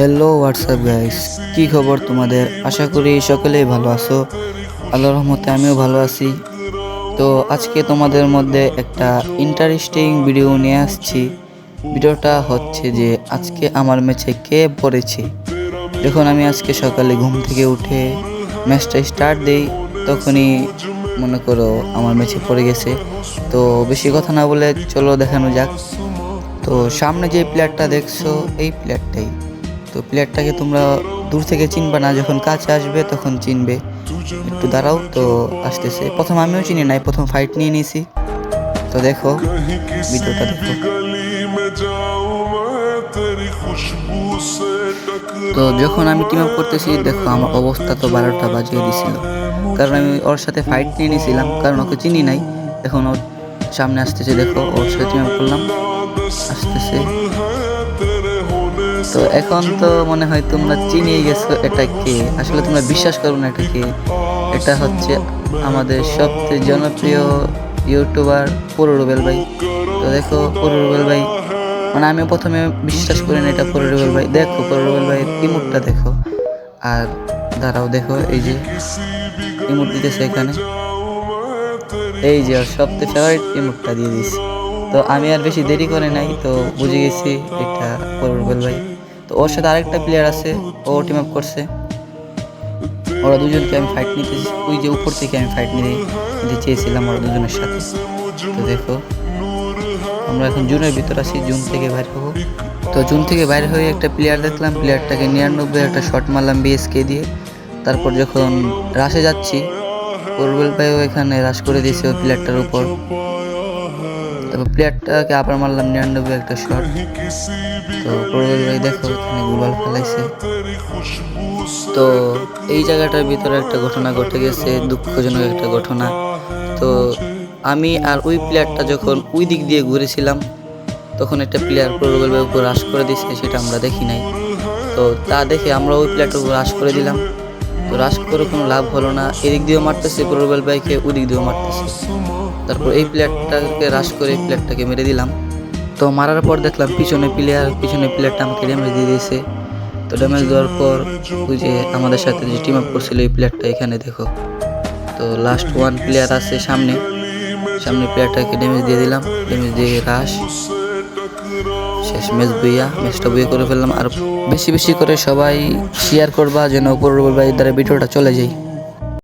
Hello WhatsApp guys কি খবর তোমাদের? আশা করি সকলেই ভালো আছো। আল্লাহর রহমতে আমিও ভালো আছি। তো আজকে তোমাদের মধ্যে একটা ইন্টারেস্টিং ভিডিও নিয়ে আসছি। ভিডিওটা হচ্ছে যে আজকে আমার ম্যাচে কে পড়েছে। যখন আমি আজকে সকালে ঘুম থেকে উঠে ম্যাচটা স্টার্ট দিই, তখনই মনে করো আমার ম্যাচে পড়ে গেছে। তো বেশি কথা না বলে চলো দেখানো যাক। তো সামনে যে প্লেয়ারটা দেখছ, এই প্লেয়ারটাই তো প্লেয়ারটাকে তোমরা দূর থেকে চিনবে না, যখন কাছে আসবে তখন চিনবে। একটু দাঁড়াও তো, আসতেছে। প্রথম আমিও চিনি নাই, প্রথম ফাইট নিয়ে নিয়েছি তো দেখো, ভিডিওটা দেখো। তো যখন আমি টিম আপ করতেছি, দেখো আমার অবস্থা তো বারোটা বাজিয়ে দিছিল। কারণ আমি ওর সাথে ফাইট নিয়ে নিয়েছিলাম কারণ ওকে চিনি নাই। এখন ওর সামনে আসতেছে, দেখো, ওর সাথে টিম আপ করলাম। আসতেছে। তো এখন তো মনে হয় তোমরা চিনিয়ে গেছো এটা কে? আসলে তোমরা বিশ্বাস করো না এটা কে? এটা হচ্ছে আমাদের সবচেয়ে জনপ্রিয় ইউটিউবার পুরো রুবেল ভাই। তো দেখো পুরো রুবেল ভাই মানে আমি প্রথমে বিশ্বাস করি না এটা পুরো রুবেল ভাই। দেখো পুরো রুবেল ভাই ইমুটটা দেখো। আর দাঁড়াও দেখো, এই যে ইমুট দিতেছে এখানে। এই যে ওর সবচেয়ে ফেভারিট ইমুটটা দিয়ে দিয়েছি। তো আমি আর বেশি দেরি করে নাই, তো বুঝে গেছি এটা রুবেল ভাই। তো ওর সাথে আরেকটা প্লেয়ার আছে, ও টিম আপ করছে। ওরা দুজনকে আমি ফাইট নিতে ওই যে উপর থেকে আমি ফাইট নিতে নিতে চেয়েছিলাম ওরা দুজনের সাথে। তো দেখো, আমরা এখন জুনের ভিতর আছি, জুন থেকে বাইরে হব। তো জুন থেকে বাইরে হয়ে একটা প্লেয়ার দেখলাম প্লেয়ারটাকে নিরানব্বই একটা শট মারলাম বিএসকে দিয়ে। তারপর যখন রাশে যাচ্ছি রুবেল ভাইও এখানে রাশ করে দিয়েছে ওই প্লেয়ারটার উপর। প্লেয়ারটাকে আবার মারলাম নিরানব্বই একটা শট তো প্রবল ভাই দেখো, এখানে গুলাল ফেলাইছে তো এই জায়গাটার ভিতরে একটা ঘটনা ঘটে গেছে, দুঃখজনক একটা ঘটনা। তো আমি আর ওই প্লেয়ারটা যখন ওই দিক দিয়ে ঘুরেছিলাম, তখন একটা প্লেয়ার প্রবল ভাই উপর রাশ করে দিয়েছে, সেটা আমরা দেখি নাই। তো তা দেখে আমরা ওই প্লেয়ারটার উপর রাশ করে দিলাম। তো রাশ করে কোনো লাভ হলো না। এদিক দিয়েও মারতেছে প্রবল ভাইকে ওই দিক দিয়েও মারতেছে। তারপর এই প্লেয়ারটাকে রাশ করে এই প্লেয়ারটাকে মেরে দিলাম। তো মারার পর দেখলাম পিছনে প্লেয়ার পিছনে প্লেয়ারটা আমাকে ড্যামেজ দিয়ে দিয়েছে। তো ড্যামেজ দেওয়ার পর ওই যে আমাদের সাথে যে টিম আপ করছিল এই প্লেয়ারটা এখানে দেখো। তো লাস্ট ওয়ান প্লেয়ার আছে সামনে। সামনে প্লেয়ারটাকে ড্যামেজ দিয়ে দিলাম। ড্যামেজ দিয়ে রাশ শেষ ম্যাচ বইয়া ম্যাচটা বইয়ে করে ফেললাম। আর বেশি বেশি করে সবাই শেয়ার করবা, যেন উপর ভাই দ্বারা ভিডিওটা চলে যায়।